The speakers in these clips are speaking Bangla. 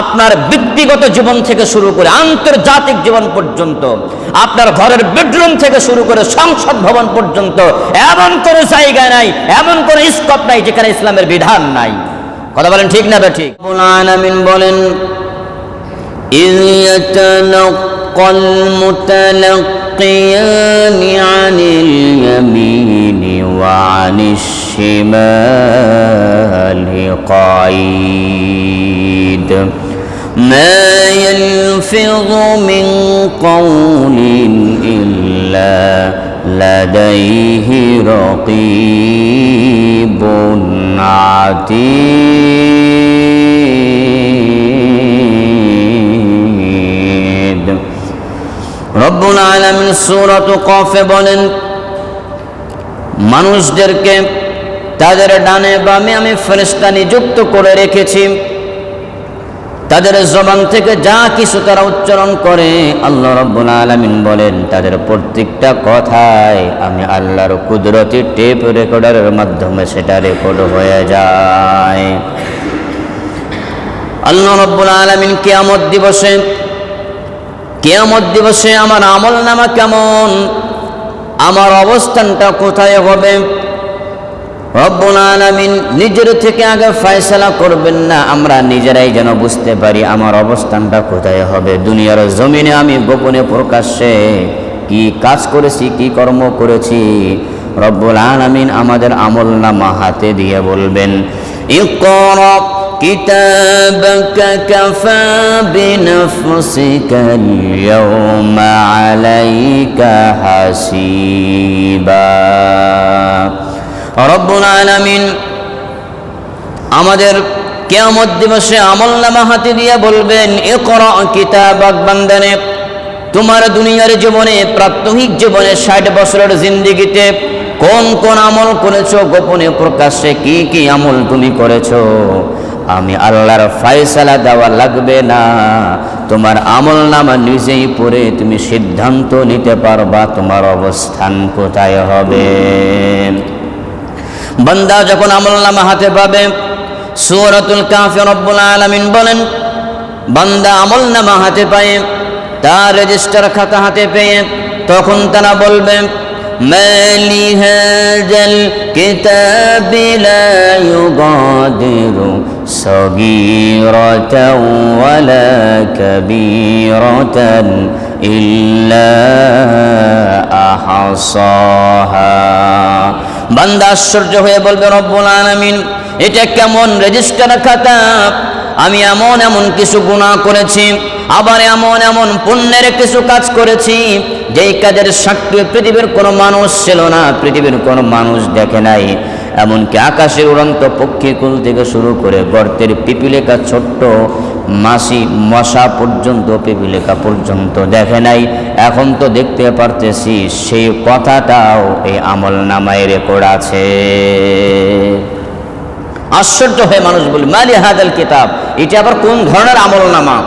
আপনার ব্যক্তিগত জীবন থেকে শুরু করে আন্তর্জাতিক জীবন পর্যন্ত আপনার ঘরের বেডরুম থেকে শুরু করে সংসদ ভবন পর্যন্ত এমন কোনো জায়গা নাই এমন কোনো স্কোপ নাই যেখানে ইসলামের বিধান নাই কথা বলেন ঠিক না বে ঠিক আলামিন বলেন إذ يتلقى المتلقيان عن اليمين وعن الشمال قعيد ما يلفظ من قول إلا لديه رقيب عتيد রব্বুল আলামিন সূরাত কফে বলেন মানুষদেরকে তাদের ডানে বামে আমি ফেরেশতা নিযুক্ত করে রেখেছি তাদের জবান থেকে যা কিছু তারা উচ্চারণ করে, আল্লাহ রব্বুল আলামিন বলেন, তাদের প্রত্যেকটা কথায় আমি আল্লাহর কুদরতি টেপ রেকর্ডারের মাধ্যমে সেটা রেকর্ড হয়ে যায়। আল্লাহ রব্বুল আলামিন কিয়ামত দিবসে, কেয়ামত দিবসে আমার আমল নামা কেমন? আমার অবস্থানটা কোথায় হবে? রব্বুল আলামিন নিজের থেকে আগে ফয়সালা করবেন না আমরা নিজেরাই যেন বুঝতে পারি আমার অবস্থানটা কোথায় হবে দুনিয়ার জমিনে আমি গোপনে প্রকাশ্যে কি কাজ করেছি কি কর্ম করেছি রব্বুল আলামিন আমাদের আমল নামা হাতে দিয়ে বলবেন ইকরা كتابك كفى بنفسك اليوم عليك حسيبا রব্বুল আলামিন আমাদের কেয়ামত দিবসে আমল নামা হাতে দিয়ে বলবেন এ কর কিতাবানে তোমার দুনিয়ার জীবনে, প্রাত্যহিক জীবনে ষাট বছরের জিন্দিগিতে কোন কোন আমল করেছ? গোপনে প্রকাশ্যে কি কি আমল তুমি করেছ? আমি আল্লাহর ফায়সালা দেওয়া লাগবে না। তোমার আমল নামা নিজেই পড়ে তুমি সিদ্ধান্ত নিতে পারবা, তোমার অবস্থান কোথায় হবে? বান্দা যখন আমল নামা হাতে পাবে সুরতুল কাফে রব্বুল আলামিন বলেন বান্দা আমল নামা হাতে পায় তার রেজিস্টার খাতা হাতে পেয়ে তখন তারা বলবে ما لهذا الكتاب لا يغادر صغيرة ولا كبيرة إلا أحصاها বান্দা আশ্চর্য হয়ে বলবে, রব্বুল আলামিন, এটা কেমন রেজিস্টার খাতা? আমি এমন এমন কিছু গুণা করেছি, আবার এমন এমন পুণ্যের কিছু কাজ করেছি, যেই কাজের সাক্ষী পৃথিবীর কোনো মানুষ ছিল না, পৃথিবীর কোনো মানুষ দেখে নাই। এমনকি আকাশের উড়ন্ত পক্ষীকুল থেকে শুরু করে গর্তের পিপিলেখা ছোট্ট মাসি মশা পর্যন্ত পিপিলেখা পর্যন্ত দেখে নাই। এখন তো দেখতে পারতেছি সেই কথাটাও এই আমল নামায় রেকর্ড আছে। আশ্চর্য হয়ে মানুষ বলি, মালি হাদাল কিতাব? এটা আবার কোন ধরনের আমল নামা?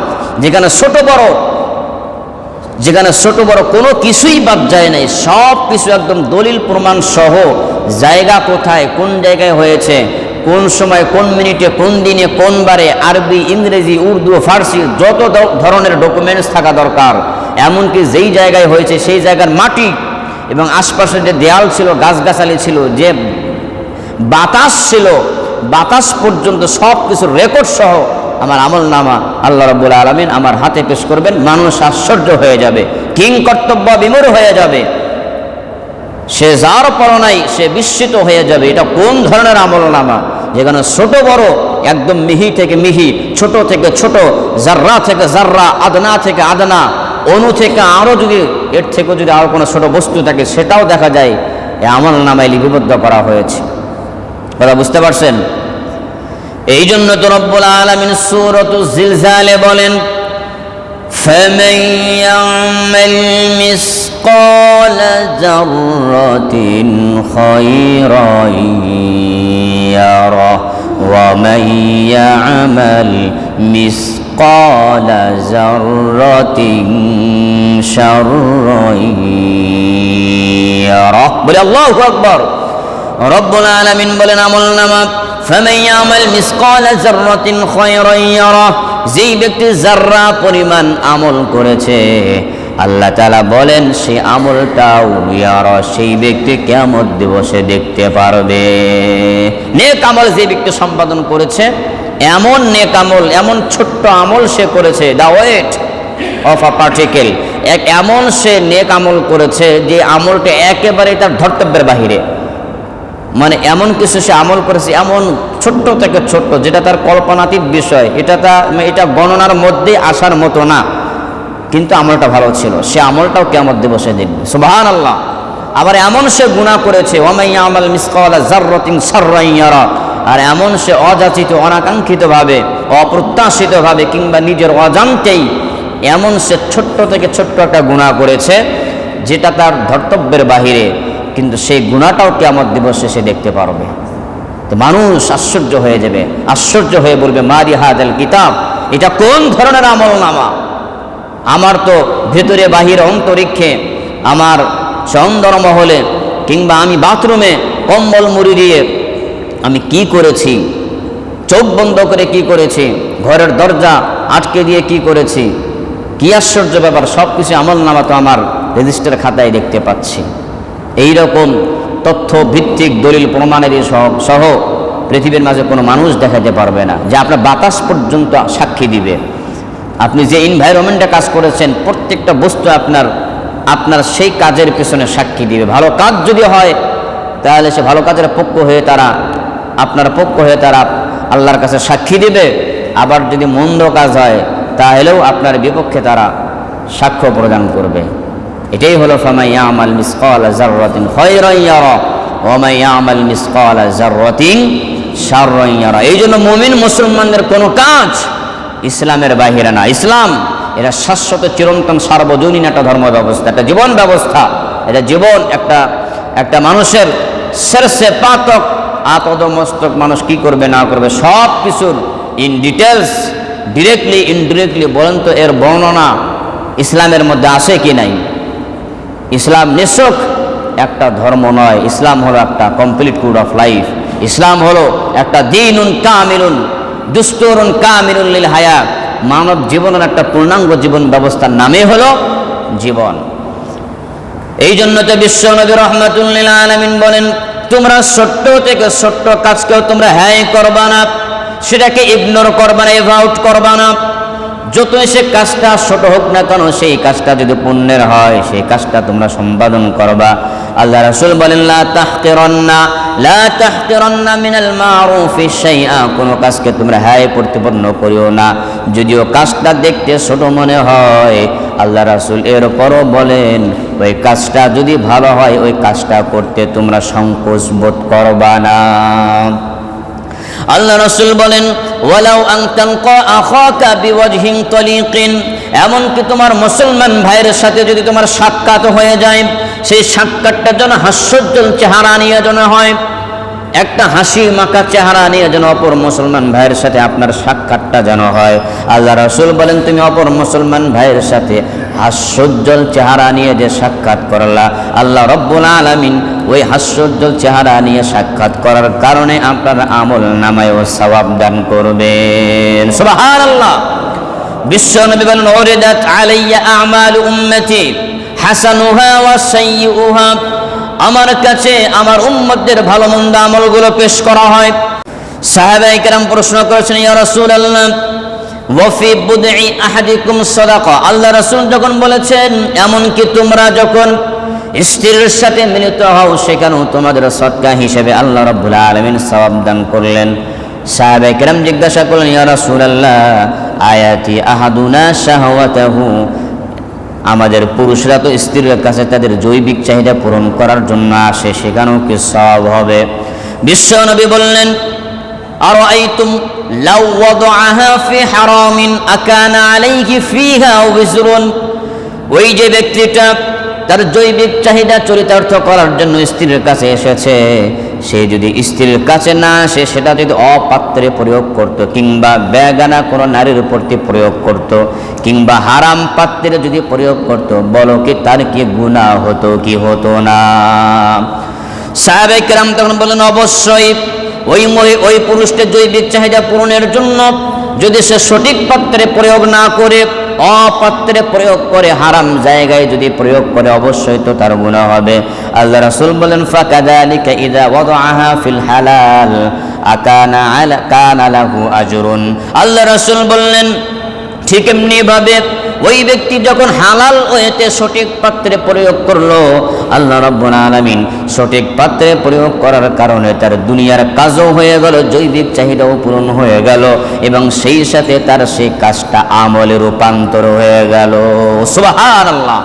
যেখানে ছোট বড়, যেখানে ছোট বড় কোনো কিছুই বাদ যায় নাই। সব কিছু একদম দলিল প্রমাণ সহ জায়গা কোথায়, কোন জায়গায় হয়েছে কোন সময়, কোন মিনিটে, কোন দিনে, কোন বারে, আরবি, ইংরেজি, উর্দু, ফার্সি, যত ধরনের ডকুমেন্টস থাকা দরকার, এমনকি যেই জায়গায় হয়েছে সেই জায়গার মাটি এবং আশপাশে যে দেয়াল ছিল, গাছগাছালি ছিল, যে বাতাস ছিল, বাতাস পর্যন্ত সব কিছু রেকর্ড সহ আমার আমল নামা আল্লাহ রব্বুল আলমিন আমার হাতে পেশ করবেন, মানুষ আশ্চর্য হয়ে যাবে, কিং কর্তব্য বিমূর হয়ে যাবে, সে যার পরনাই সে বিস্মিত হয়ে যাবে, এটা কোন ধরনের আমল নামা যেখানে ছোট বড় একদম মিহি থেকে মিহি ছোট থেকে ছোট জাররা থেকে জাররা আদনা থেকে আদনা অনু থেকে আরও যদি এর থেকে যদি আরও কোনো ছোট বস্তু থাকে সেটাও দেখা যায় এ আমল নামায় লিপিবদ্ধ করা হয়েছে কথা বুঝতে পারছেন এই জন্য তো রব্বুল আলমিন সুরত জিলজালে বলেন فمن يعمل مثقال ذرة خيرا يره ومن يعمل مثقال ذرة شرا يره বলে আল্লাহু আকবার রব্বুল আলামিন বলেন আমল নামা ফামান ইয়ামাল মিসকালা যাররাতিন খায়রান ইয়ারা যেই ব্যক্তি জাররা পরিমাণ আমল করেছে আল্লাহ তালা বলেন সে আমলটাও ইয়ারা সেই ব্যক্তি কেমন দিবসে দেখতে পারবে। নেক আমল যে ব্যক্তি সম্পাদন করেছে, এমন নেক আমল, এমন ছোট্ট আমল সে করেছে the weight of a particle এক এমন সে নেক আমল করেছে, যে আমলটা একেবারে তার ধর্তব্যের বাহিরে। মানে এমন কিছু সে আমল করেছে, এমন ছোট্ট থেকে ছোট্ট, যেটা তার কল্পনাতীত বিষয়, এটা তা এটা গণনার মধ্যে আসার মতো না। কিন্তু আমলটা ভালো ছিল। সে আমলটাও কেমন দিবসে দেখবে। সুবাহান আল্লাহ আবার এমন সে গুণা করেছে আর এমন সে অযাচিত, অনাকাঙ্ক্ষিতভাবে, অপ্রত্যাশিতভাবে কিংবা নিজের অজান্তেই এমন সে ছোট্ট থেকে ছোট্ট একটা গুণা করেছে, যেটা তার ধর্তব্যের বাহিরে, কিন্তু সেই গুণাটাও কেমন দিবসে সে দেখতে পারবে। তো মানুষ আশ্চর্য হয়ে যাবে। আশ্চর্য হয়ে বলবে, মারি হাজাল কিতাব? এটা কোন ধরনের আমল নামা আমার তো ভেতরে বাহির অন্তরিক্ষে আমার চন্দরমহলে কিংবা আমি বাথরুমে কম্বল মুড়ি দিয়ে আমি কি করেছি? চোখ বন্ধ করে কি করেছি? ঘরের দরজা আটকে দিয়ে কি করেছি? কি আশ্চর্য ব্যাপার সব কিছু আমল নামা তো আমার রেজিস্টার খাতায় দেখতে পাচ্ছি। এই রকম তথ্য ভিত্তিক দলিল প্রমাণের সহ পৃথিবীর মাঝে কোনো মানুষ দেখাতে পারবে না, যে আপনার বাতাস পর্যন্ত সাক্ষী দিবে। আপনি যে এনভায়রনমেন্টে কাজ করেছেন, প্রত্যেকটা বস্তু আপনার আপনার সেই কাজের পেছনে সাক্ষী দিবে। ভালো কাজ যদি হয়, তাহলে সে ভালো কাজের পক্ষ হয়ে তারা, আপনার পক্ষ হয়ে তারা আল্লাহর কাছে সাক্ষী দিবে। আবার যদি মন্দ কাজ হয়, তাহলেও আপনার বিপক্ষে তারা সাক্ষ্য প্রদান করবে। এটাই হলো ফামাইয়া আমাল মিসকাল জাররাতিন খায়রান ইয়ারা ওয়া মাইয়া আমাল এই জন্য মুমিন মুসলমানদের কোনো কাজ ইসলামের বাহিরে না। ইসলাম এটা শাশ্বত চিরন্তন সার্বজনীন একটা ধর্ম ব্যবস্থা, একটা জীবন ব্যবস্থা। এটা জীবন একটা একটা মানুষের শেরসে পাতক আতদ মস্তক মানুষ কি করবে, না করবে, সব কিছুর ইন ডিটেলস ডিরেক্টলি ইনডিরেক্টলি বলেন তো এর বর্ণনা ইসলামের মধ্যে আসে কি নাই? ইসলাম নিঃসক একটা ধর্ম নয়, ইসলাম হলো একটা complete code of life Islam হলো একটা দিনুন কামিলুন দুস্তরুন কামিরুল্লিল হায়া। মানব জীবনের একটা পূর্ণাঙ্গ জীবন ব্যবস্থার নামে হল জীবন। এই জন্য তো বিশ্ব নবী রহমাতুল্লিল আলমিন বলেন, তোমরা ছোট্ট থেকে ছোট্ট কাজকেও তোমরা হ্যাঁ করবা না। সেটাকে ইগনোর করবা না, এভাউট করবা না। যতই সে কাজটা ছোট হোক না কেন, সেই কাজটা যদি পুণ্যের হয়, সেই কাজটা তোমরা সম্পাদন করবা। আল্লাহ রাসূল বলেন, লা তাহকিরান্না লা তাহকিরান্না মিনাল মারুফি শাইআ। কোন কাজকে তোমরা হায় প্রতিপন্ন করিও না। যদিও কাজটা দেখতে ছোট মনে হয়, আল্লাহ রাসূল এরপরও বলেন, ওই কাজটা যদি ভালো হয়, ওই কাজটা করতে তোমরা সংকোচ বোধ করবা না। আল্লাহ রসুল বলেন, ওয়ালাউ আখাকা বিওয়াজহিন তলিকিন। এমনকি তোমার মুসলমান ভাইয়ের সাথে যদি তোমার সাক্ষাৎ হয়ে যায়, সেই সাক্ষাৎটা যেন হাস্যোজ্জ্বল চেহারা নিয়ে যেন হয়। একটা হাসি মাখা চেহারা নিয়ে যেন অপর মুসলমান ভাইয়ের সাথে আপনার সাক্ষাৎটা যেন হয়। আল্লাহ রসুল বলেন, তুমি অপর মুসলমান ভাইয়ের সাথে হাস্যোজ্জ্বল চেহারা নিয়ে যে সাক্ষাৎ করলা, আল্লাহ রব্বুল আলামিন ওই হাস্যোজ্জ্বল চেহারা নিয়ে সাক্ষাৎ করার কারণে আপনার আমল নামায় ও সওয়াব দান করবেন। সুবহানাল্লাহ। বিশ্ব নবী বলেন ওরিদাত আলাইয়া আমাল উম্মতি হাসানুহা ওয়া সাইয়্যুহা আমার কাছে, আমার উম্মতদের ভালো মন্দ আমলগুলো পেশ করা হয়। সাহাবাই কেরাম প্রশ্ন করেছেন, ইয়া রাসূলুল্লাহ আল্লাহ রাসূল যখন বলেছেন, এমনকি তোমরা যখন স্ত্রীর সাথে মিলিত হও, সেখানেও তোমাদের সৎকা হিসেবে আল্লাহ রাব্বুল আলামিন সওয়াব দান করলেন। সাহাবাই কেরাম জিজ্ঞাসা করলেন, ইয়া রাসূলুল্লাহ, আয়াতি আহাদুনা শাহওয়াতাহু? আমাদের পুরুষরা তো স্ত্রীর কাছে তাদের জৈবিক চাহিদা পূরণ করার জন্য আসে, সেখানেও কি সব হবে? বিশ্ব নবী বললেন আইতুম লাউ ওয়াদআহা ফি হারামিন আকানা আলাইহি ফিহা ওয়িজরুন ওই যে ব্যক্তিটা তার জৈবিক চাহিদা চরিতার্থ করার জন্য স্ত্রীর কাছে এসেছে, সে যদি স্ত্রীর কাছে না আসে, সেটা যদি অপাত্রে প্রয়োগ করত কিংবা বেগানা কোনো নারীর প্রতি প্রয়োগ করত কিংবা হারাম পাত্রে যদি প্রয়োগ করত, বলো কি তার কি গুণা হতো, কি হতো না? সাহেবেকরাম তখন বলেন অবশ্যই ওই ওই পুরুষটির জৈবিক চাহিদা পূরণের জন্য যদি সে সঠিক পাত্রে প্রয়োগ না করে, অপাত্রে প্রয়োগ করে, হারাম জায়গায় যদি প্রয়োগ করে, অবশ্যই তো তার গুনাহ হবে। আল্লাহ রাসুল বলেন ফিল হালাল, আকানা আল্লাহ রাসুল বললেন, ঠিক এমনি ভাবে ওই ব্যক্তি যখন হালাল ওয়েতে সঠিক পাত্রে প্রয়োগ করল, আল্লাহ রব্বুল আলামিন সঠিক পাত্রে প্রয়োগ করার কারণে তার দুনিয়ার কাজও হয়ে গেল, জৈবিক চাহিদাও পূরণ হয়ে গেল এবং সেই সাথে তার সেই কাজটা আমলে রূপান্তর হয়ে গেল। সুবাহান আল্লাহ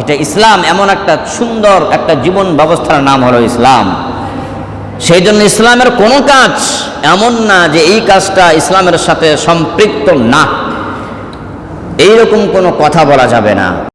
এটা ইসলাম এমন একটা সুন্দর একটা জীবন ব্যবস্থার নাম হলো ইসলাম। সেই জন্য ইসলামের কোনো কাজ এমন না যে এই কাজটা ইসলামের সাথে সম্পৃক্ত না। এইরকম কোনো কথা বলা যাবে না।